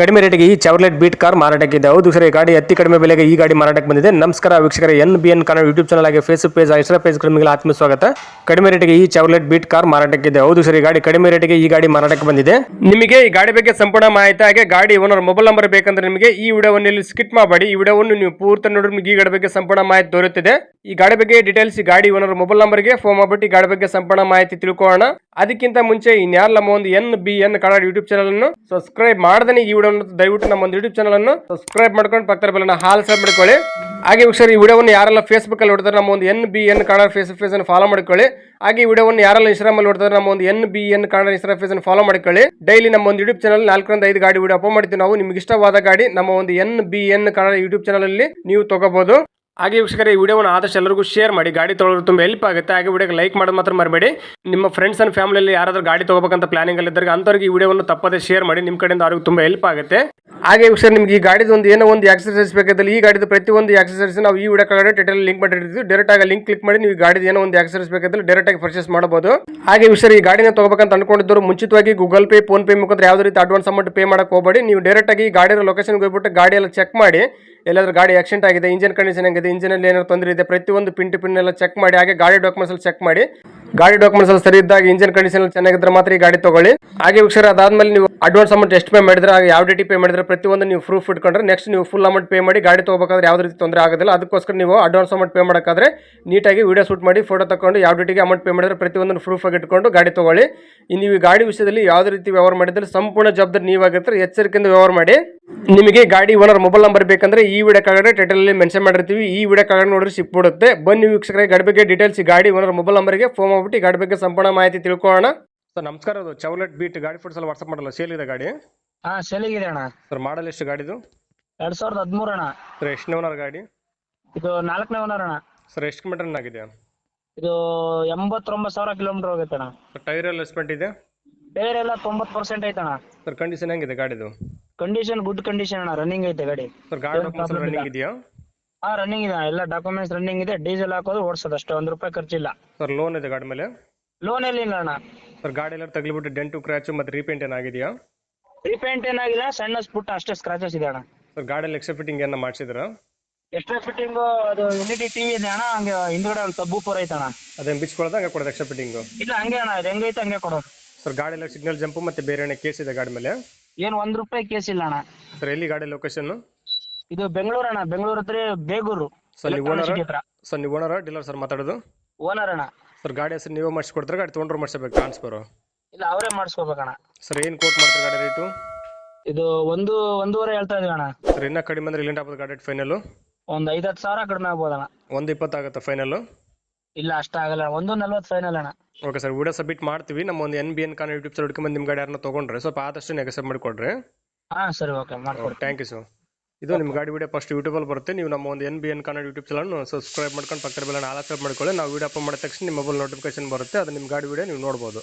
ಕಡಿಮೆ ರೇಟಿಗೆ ಈ ಚಾವ್ಲೆಟ್ ಬೀಟ್ ಕಾರ್ ಮಾರಾಟಕ್ಕಿದೆ. ಹೌದು ಸರ್, ಈ ಗಾಡಿ ಅತಿ ಕಡಿಮೆ ಬೆಲೆಗೆ ಈ ಗಾಡಿ ಮಾರಾಟಕ್ಕೆ ಬಂದಿದೆ. ನಮಸ್ಕಾರ ವೀಕ್ಷಕರ, N B N Kannada YouTube channel ಆಗಿ ಫೇಸ್ಬುಕ್ ಪೇಜ್ ಇನ್ಸ್ಟಾ ಪೇಜ್ ನಿಮಗೆ ಆತ್ಮ ಸ್ವಾಗತ. ಕಡಿಮೆ ರೇಟಿಗೆ ಈ ಚಾವ್ಲೆಟ್ ಬೀಟ್ ಕಾರ್ ಮಾರಾಟಕ್ಕಿದೆ. ಹೌದು ಸರ್ ಗಾಡಿ ಕಡಿಮೆ ರೇಟಿಗೆ ಈ ಗಾಡಿ ಮಾರಾಟಕ್ಕೆ ಬಂದಿದೆ. ನಿಮಗೆ ಈ ಗಾಡಿ ಬಗ್ಗೆ ಸಂಪೂರ್ಣ ಮಾಹಿತಿ, ಹಾಗೆ ಗಾಡಿ ಓನರ್ ಮೊಬೈಲ್ ನಂಬರ್ ಬೇಕಂದ್ರೆ ನಿಮಗೆ ಈ ವಿಡಿಯೋವನ್ನು ಇಲ್ಲಿ ಸ್ಕಿಟ್ ಮಾಡಬೇಡಿ. ಈ ವಿಡಿಯೋವನ್ನು ನೀವು ಪೂರ್ತಿ ನೋಡಿದ್ರೆ ನಿಮಗೆ ಈ ಗಾಡಿ ಬಗ್ಗೆ ಸಂಪೂರ್ಣ ಮಾಹಿತಿ ದೊರೆಯುತ್ತದೆ. ಈ ಗಾಡಿ ಬಗ್ಗೆ ಡೀಟೇಲ್ಸ್ ಈ ಗಾಡಿ ಓನರ್ ಮೊಬೈಲ್ ನಂಬರ್ಗೆ ಫೋನ್ ಮಾಡ್ಬಿಟ್ಟು ಈ ಗಾಡಿ ಬಗ್ಗೆ ಸಂಪೂರ್ಣ ಮಾಹಿತಿ ತಿಳ್ಕೊಳ್ಳೋಣ. ಅದಕ್ಕಿಂತ ಮುಂಚೆ ಇನ್ಯಾರ ನಮ್ಮ ಒಂದು N B N Kannada YouTube channel ಅನ್ನು ಸಬ್ಸ್ಕ್ರೈಬ್ ಮಾಡದೇ ಈ ವಿಡಿಯೋ ದಯವಿಟ್ಟು ನಮ್ಮ ಒಂದು ಯೂಟ್ಯೂಬ್ ಚಾನಲ್ ಅನ್ನು ಸಬ್ಸ್ಕ್ರೈಬ್ ಮಾಡ್ಕೊಂಡು ಪಕ್ಕದ ಬೆಲ್ಲ ಹಾಲ್ ಸಬ್ ಮಾಡ್ಕೊಳ್ಳಿ. ಹಾಗೆ ವೀಕ್ಷಕರು, ಈ ವಿಡಿಯೋವನ್ನು ಯಾರೆಲ್ಲ ಫೇಸ್ಬುಕ್ ಅಲ್ಲಿ ನೋಡ್ತಾರೆ, ನಮ್ಮ ಒಂದು N B N Kannada face face ಅನ್ನು ಫಾಲೋ ಮಾಡ್ಕೊಳ್ಳಿ. ಹಾಗೆ ಈ ವಿಡಿಯೋವನ್ನು ಯಾರೆಲ್ಲ ಇನ್ಸ್ಟಾಗ್ರಾಮ್ ಅಲ್ಲಿ ನೋಡ್ತಾರೆ, ನಮ್ಮ ಒಂದು ಎನ್ ಬಿ ಎನ್ ಕಾಣ ಇನ್ಸ್ಟಾ ಫೇಸ್ ಅನ್ನು ಫಾಲೋ ಮಾಡ್ಕೊಳ್ಳಿ. ಡೈಲಿ ನಮ್ಮ ಒಂದು ಯೂಟ್ಯೂಬ್ ಚಾನಲ್ ನಾಲ್ಕರಿಂದ ಐದು ಗಾಡಿ ವಿಡಿಯೋ ಅಪ್ಲೋಡ್ ಮಾಡ್ತೀವಿ. ನಾವು ನಿಮ್ಗೆ ಇಷ್ಟವಾದ ಗಾಡಿ ನಮ್ಮ ಒಂದು N B N Kannada YouTube channel ಅಲ್ಲಿ ನೀವು ತಗೋಬಹುದು ಹಾಗೆ ವೀಕ್ಷಕರ, ಈ ವಿಡಿಯೋವನ್ನು ಆದಷ್ಟು ಎಲ್ಲರಿಗೂ ಶೇರ್ ಮಾಡಿ, ಗಾಡಿ ತೊಗೊಳ್ಳೋದು ತುಂಬ ಹೆಲ್ಪ್ ಆಗುತ್ತೆ. ಹಾಗೆ ವಿಡಿಯೋಗೆ ಲೈಕ್ ಮಾಡೋದು ಮಾತ್ರ ಮರಬೇಡಿ. ನಿಮ್ಮ ಫ್ರೆಂಡ್ಸ್ ಅಂಡ್ ಫ್ಯಾಮಿಲಿಯಲ್ಲಿ ಯಾರಾದರೂ ಗಾಡಿ ತಗೋಬೇಕಂತ ಪ್ಲಾನಿಂಗ್ ಇದ್ದಾಗ ಅಂಥವ್ರಿಗೆ ಈ ವಿಡಿಯೋವನ್ನು ತಪ್ಪದೇ ಶೇರ್ ಮಾಡಿ ನಿಮ್ಮ ಕಡೆಯಿಂದ ಅವ್ರಿಗೆ ತುಂಬ ಹೆಲ್ಪ್ ಆಗುತ್ತೆ. ಹಾಗೆ ವೀಕ್ಷಕರು, ನಿಮ್ಗೆ ಈ ಗಾಡಿದು ಒಂದು ಏನೋ ಒಂದು ಎಕ್ಸಸೈಸ್ ಬೇಕಾದಲ್ಲಿ ಈ ಗಾಡಿದು ಪ್ರತಿಯೊಂದು ಎಕ್ಸಸೈಸ್ ನಾವು ಈ ವಿಡಿಯೋ ಕಡೆ ಟೈಟಲ್ ಲಿಂಕ್ ಮಾಡಿರ್ತೀವಿ ಡೈರೆಕ್ಟ್ ಆಗಿ ಲಿಂಕ್ ಕ್ಲಿಕ್ ಮಾಡಿ ನೀವು ಗಾಡಿದು ಏನೋ ಒಂದು ಎಕ್ಸಸೈಸ್ ಬೇಕಾದಲ್ಲಿ ಡೈರೆಕ್ಟ್ ಆಗಿ ಪರ್ಚೇಸ್ ಮಾಡಬಹುದು. ಹಾಗೆ ವಿಷಯ ಈ ಗಾಡಿನ ತಗೋಬೇಕಂತ ಅನ್ಕೊಂಡಿದ್ದರು ಮುಂಚಿತವಾಗಿ ಗೂಗಲ್ ಪೇ ಫೋನ್ ಪೇ ಮುಖಾಂತರ ಯಾವುದೇ ರೀತಿ ಅಡ್ವಾನ್ಸ್ ಅಮೌಂಟ್ ಪೇ ಮಾಡಕ್ಕೆ ಹೋಗಬೇಡಿ. ನೀವು ಡೈರೆಕ್ಟ್ ಆಗಿ ಗಾಡಿಯ ಲೊಕೇಶನ್ಗೆ ಹೋಗ್ಬಿಟ್ಟು ಗಾಡಿ ಎಲ್ಲ ಚೆಕ್ ಮಾಡಿ ಎಲ್ಲಾದ್ರೂ ಗಾಡಿ ಆಕ್ಸಿಡೆಂಟ್ ಆಗಿದೆ ಇಂಜಿನ್ ಕಂಡೀಷನ್ ಆಗಿದೆ ಇಂಜಿನಲ್ಲಿ ಏನಾದ್ರು ತೊಂದರೆ ಇದೆ, ಪ್ರತಿಯೊಂದು ಪಿನ್ ಟು ಎಲ್ಲ ಚೆಕ್ ಮಾಡಿ, ಹಾಗೆ ಗಾಡಿ ಡಾಕ್ಯುಮೆಂಟ್ಸ್ ಚೆಕ್ ಮಾಡಿ. ಗಾಡಿ ಡಾಕ್ಯುಮೆಂಟ್ಸ್ ಎಲ್ಲ ಸರಿ ಇದ್ದಾಗ ಇಂಜಿನ್ ಕಂಡೀಷನ್ ಚೆನ್ನಾಗಿದ್ರೆ ಮಾತ್ರ ಈ ಗಾಡಿ ತಗೊಳ್ಳಿ. ಹಾಗೆ ವೀಕ್ಷರ ಅದಾದ್ಮೇಲೆ ನೀವು ಅಡ್ವಾನ್ಸ್ ಅಮೌಂಟ್ ಎಷ್ಟು ಪೇ ಮಾಡಿದ್ರೆ ಯಾವ ಡೇಟಿ ಪೇ ಮಾಡಿದ್ರೆ ಪ್ರತಿಯೊಂದು ನೀವು ಪ್ರೂಫ್ ಇಟ್ಕೊಂಡ್ರೆ ನೆಕ್ಸ್ಟ್ ನೀವು ಫುಲ್ ಅಮೌಂಟ್ ಪೇ ಮಾಡಿ ಗಾಡಿ ತಗೋಬೇಕಾದ್ರೆ ಯಾವ ರೀತಿ ತೊಂದರೆ ಆಗೋದಿಲ್ಲ. ಅದಕ್ಕೋಸ್ಕರ ನೀವು ಅಡ್ವಾನ್ಸ್ ಅಮೌಂಟ್ ಪೇ ಮಾಡೋಕ್ಕಾದ್ರೆ ನೀಟಾಗಿ ವಿಡಿಯೋ ಶೂಟ್ ಮಾಡಿ ಫೋಟೋ ತಗೊಂಡು ಯಾವ ಡೇಟಿಗೆ ಅಮೌಂಟ್ ಪೇ ಮಾಡಿದ್ರೆ ಪ್ರತಿಯೊಂದನ್ನು ಪ್ರೂಫ್ ಆಗಿ ಇಟ್ಕೊಂಡು ಗಾಡಿ ತಗೊಳ್ಳಿ. ನೀವು ಈ ಗಾಡಿ ವಿಷಯದಲ್ಲಿ ಯಾವುದೇ ರೀತಿ ವ್ಯವಹಾರ ಮಾಡಿದ್ರೆ ಸಂಪೂರ್ಣ ಜವಾಬ್ದಾರಿ ನೀವಾಗಿರ್ತಾರೆ. ಎಚ್ಚರಿಕೆಯಿಂದ ವ್ಯವಹಾರ ಮಾಡಿ. ನಿಮಗೆ ಗಾಡಿ ಓನರ್ ಮೊಬೈಲ್ ನಂಬರ್ ಬೇಕಂದ್ರೆ ಈ ವಿಡಿಯೋ ಕಾಗಡೆ ಟೈಟಲ್ ಅಲ್ಲಿ ಮೆನ್ಷನ್ ಮಾಡಿರ್ತೀವಿ. ಈ ವಿಡಿಯೋ ಕಾಗಡೆ ನೋಡಿದ್ರೆ ಸಿಕ್ಬಿಡುತ್ತೆ. ಬನ್ನಿ ವೀಕ್ಷಕರಿಗೆ ಗಾಡಿ ಬಗ್ಗೆ ಡೀಟೇಲ್ಸ್ ಗಾಡಿ ಓನರ್ ಮೊಬೈಲ್ ನಂಬರ್ಗೆ ಫೋನ್ ಮಾಡ್ಬಿಟ್ಟು ಈ ಗಾಡಿ ಬಗ್ಗೆ ಸಂಪೂರ್ಣ ಮಾಹಿತಿ ತಿಳ್ಕೊಳ್ಳೋಣ. ಸರ್ ನಮಸ್ಕಾರ ಅದು ಚೌಲೆಟ್ ಬೀಟ್ ಗಾಡಿ ಫೋಟೋಸ್ ಎಲ್ಲ ವಾಟ್ಸಪ್ ಮಾಡಲ್ಲ ಸೇಲ್ ಇದೆ ಗಾಡಿ? ಹಾ ಸೆಲಿಗಿದೆ ಅಣ್ಣ. ಸರ್ ಮಾಡಲ್ ಎಷ್ಟು ಗಾಡಿದು ಎರಡ್ ಸಾವಿರದ ಹದಿಮೂರು ಅಣ್ಣ. ಸರ್ ಎಷ್ಟು ಓನರ್ ಗಾಡಿ? ಇದು ನಾಲ್ಕನೇ ಓನರ್ ಅಣ್ಣ. ಸರ್ ಎಷ್ಟು ಕಿಲೋಮೀಟರ್ ಆಗಿದೆ? ಇದು ಎಂಬತ್ತೊಂಬತ್ತು ಸಾವಿರ ಕಿಲೋಮೀಟರ್ ಹೋಗುತ್ತೆ ಅಣ್ಣ. ಸರ್ ಟೈರ್ ಎಲ್ಲ ಎಸ್ಪೆಂಟ್ ಇದೆ? ಟೈರ್ ಎಲ್ಲ ತೊಂಬತ್ತು ಪರ್ಸೆಂಟ್ ಐತೆ ಅಣ್ಣ. ಸರ್ ಕಂಡೀಷನ್ ಹೆಂಗಿದೆ ಗಾಡಿದು? ಕಂಡೀಷನ್ ಗುಡ್ ಕಂಡೀಷನ್ ಅಣ್ಣ ರನ್ನಿಂಗ್ ಐತೆ ಗಾಡಿ. ಸರ್ ಗಾಡಿ ರನ್ನಿಂಗ್. ಇದೆಯಾ? ಹಾ ರನ್ನಿಂಗ್ ಇದೆ. ಎಲ್ಲ ಡಾಕ್ಯುಮೆಂಟ್ಸ್ ರನ್ನಿಂಗ್ ಇದೆ ಡೀಸೆಲ್ ಹಾಕೋದು ಓಡಿಸೋದು ಅಷ್ಟೇ ಒಂದು ರೂಪಾಯಿ ಖರ್ಚಿಲ್ಲ. ಸರ್ ಲೋನ್ ಇದೆ ಗಾಡಿ ಮೇಲೆ? ಲೋನ್ ಎಲ್ಲಿ ಇಲ್ಲ ಅಣ್ಣ. ಸರ್ ಗಾಡಿ ಎಲ್ಲ ತಗ್ಲಿಬಿಟ್ಟು ಡೆಂಟು ಕ್ರ್ಯಾಚು ಮತ್ತೆ ರೀಪೇಂಟ್ ಏನಾಗಿದೆಯಾ ರೀಪೇಂಟ್ ಏನಾಗಿಲ್ಲ ಸಣ್ಣ ಸ್ಪುಟ್ ಅಷ್ಟೇ ಸ್ಕ್ರಾಚಸ್ ಇದೆ ಅಣ್ಣ. ಸರ್ ಗಾಡಿಯಲ್ಲಿ ಎಕ್ಸ್ಟ್ರಾ ಫಿಟ್ಟಿಂಗ್ ಏನ ಮಾಡಿಸಿದ್ರಾ? ಎಕ್ಸ್ಟ್ರಾ ಫಿಟ್ಟಿಂಗ್ ಅದು ಯುನಿಟಿ ಟಿವಿ ಇದೆ ಅಣ್ಣ ಹಂಗೆ ಹಿಂದ್ಗಡೆ ಒಂದು ಸಬ್ಬು ಫೋರ್ ಐತೆ ಅಣ್ಣ. ಅದೇನು ಬಿಚ್ಕೊಳ್ಳೋದು ಹಂಗೆ ಕೊಡೋದು ಎಕ್ಸ್ಟ್ರಾ ಫಿಟ್ಟಿಂಗು ಇಲ್ಲ ಹಂಗೆ ಅಣ್ಣ ಅದು ಹೆಂಗೈತೆ ಹಂಗೆ ಕೊಡೋದು. ಸರ್ ಗಾಡಿ ಎಲ್ಲ ಸಿಗ್ನಲ್ ಜಂಪು ಮತ್ತೆ ಬೇರೆ ಏನೇ ಕೇಸ್ ಇದೆ ಗಾಡಿ ಮೇಲೆ? ಏನು ಒಂದು ರೂಪಾಯಿ ಕೇಸ್ ಇಲ್ಲ ಅಣ್ಣ. ಸರ್ ಎಲ್ಲಿ ಗಾಡಿ ಲೊಕೇಶನ್ ಇದು ಬೆಂಗಳೂರು ಅಣ್ಣ ಬೆಂಗಳೂರು ಹತ್ರ ಬೇಗೂರು. ಸರ್ ನೀವು ಓನರ್? city ಹತ್ರ. ಸರ್ ನೀವು ಓನರ ಡೀಲರ್ ಸರ್ ಮಾತಾಡೋದು? ಓನರ್ ಅಣ್ಣ. ಸರ್ ಗಾಡಿ ಹೆಸರು ನೀವೇ ಮಾಡಿಸ್ಕೊಡ್ತಾರೆ ಗಾಡಿ ತೊಗೊಂಡ್ರು ಮಾಡಿಸ್ಬೇಕು ಟ್ರಾನ್ಸ್ಫರ್? ಇಲ್ಲ ಅವರೇ ಮಾಡಿಸ್ಕೋಬೇಕಣ್ಣ. ಸರ್ ಏನು ಕೋಟ್ ಮಾಡ್ತಾರೆ ಗಾಡಿ ರೇಟು? ಇದು ಒಂದು ಒಂದೂವರೆ ಹೇಳ್ತಾ ಇದೀವಿ ಅಣ್ಣ. ಸರ್ ಇನ್ನೂ ಕಡಿಮೆ ಅಂದ್ರೆ ಇಲ್ಲಿಂದ ಆಗ್ಬೋದು ಗಾಡಿ ಫೈನಲ್ ಒಂದು ಐದ್ ಹತ್ತು ಸಾವಿರ ಕಡಿಮೆ ಆಗ್ಬೋದಣ್ಣ ಒಂದು ಇಪ್ಪತ್ತಾಗುತ್ತೆ ಫೈನಲ್ ಇಲ್ಲ ಅಷ್ಟ ಆಗಲ್ಲ. ಒಂದು ನಲ್ವತ್ತು ಫೈನಲ್ ಅಣ್ಣ. ಓಕೆ ಸರ್ ವಿಡಿಯೋ ಸಬ್ಮಿಟ್ ಮಾಡ್ತೀವಿ. ನಮ್ಮ ಒಂದು ಎನ್ ಬಿ ಎನ್ ಕಾನ್ ಯೂಟ್ಯೂಬ್ ಸರ್ ಹುಡ್ಕೊಂಬಂದು ನಿಮ್ಮ ಗಾಡಿ ಯಾರನ್ನ ತೊಗೊಂಡ್ರೆ ಸ್ವಲ್ಪ ಆದಷ್ಟು ನೆಗೆಸಬ್ ಮಾಡಿಕೊಡ್ರಿ. ಹಾ ಸರಿ ಓಕೆ ಮಾಡ್ಕೊಡ್ತೀನಿ. ಥ್ಯಾಂಕ್ ಯು ಸರ್ ಇದು ನಿಮ್ಮ ಗಾಡಿ ವಿಡಿಯೋ ಫಸ್ಟ್ ಯೂಟ್ಯೂಬಲ್ಲಿ ಬರುತ್ತೆ. ನೀವು ನಮ್ಮ ಒಂದು N B N Kannada YouTube channel subscribe ಮಾಡ್ಕೊಂಡು ಪಕ್ಕದ ಬೆಲ್ಲ ಆಲ್ ಸಬ್ ಮಾಡ್ಕೊಳ್ಳಿ. ನಾವು ವಿಡಿಯೋ ಅಪ್ಲೋಡ್ ಮಾಡಿದ ತಕ್ಷಣ ನಿಮ್ಮ ಮೊಬೈಲ್ ನೋಟಿಫಿಕೇಶನ್ ಬರುತ್ತೆ. ಅದು ನಿಮ್ಮ ಗಾಡಿ ವಿಡಿಯೋ ನೀವು ನೋಡ್ಬೋದು.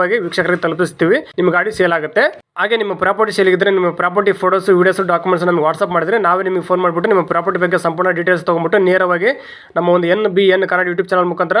ನೇರವಾಗಿ ವೀಕ್ಷಕರಿಗೆ ತಲುಪಿಸ್ತೀವಿ. ನಿಮ್ಮ ಗಾಡಿ ಸೇಲ್ ಆಗುತ್ತೆ. ಹಾಗೆ ನಿಮ್ಮ ಪ್ರಾಪರ್ಟಿ ಸೇಲ್ ಇದ್ರೆ ನಿಮ್ಮ ಪ್ರಾಪರ್ಟಿ ಫೋಟೋಸ್ ವೀಡಿಯೋಸ್ ಡಾಕ್ಯುಮೆಂಟ್ಸ್ ನಮಗೆ ವಾಟ್ಸ್ಆಪ್ ಮಾಡಿದ್ರೆ ನಾವೇ ನಿಮಗೆ ಫೋನ್ ಮಾಡಿಬಿಟ್ಟು ನಿಮ್ಮ ಪ್ರಾಪರ್ಟಿ ಬಗ್ಗೆ ಸಂಪೂರ್ಣ ಡೀಟೇಲ್ಸ್ ತೊಗೊಂಬಿಟ್ಟು ನೇರವಾಗಿ ನಮ್ಮ ಒಂದು N B N Kannada YouTube channel ಮುಖಾಂತರ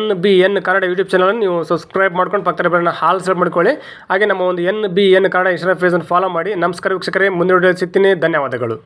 B N Kannada YouTube ಚಾನಲನ್ನು ನೀವು ಸಬ್ಸ್ಕ್ರೈಬ್ ಮಾಡ್ಕೊಂಡು ಪಕ್ಕದ ಬೆಲ್ಲ ಹಾಲ್ ಸಬ್ ಮಾಡ್ಕೊಳ್ಳಿ. ಹಾಗೆ ನಮ್ಮ ಒಂದು N B N Kannada Instagram ಫೇಸನ್ನು follow ಮಾಡಿ. ನಮಸ್ಕಾರ ವೀಕ್ಷಕರೇ, ಮುಂದಿನ ಸಿಗ್ತೀನಿ. ಧನ್ಯವಾದಗಳು.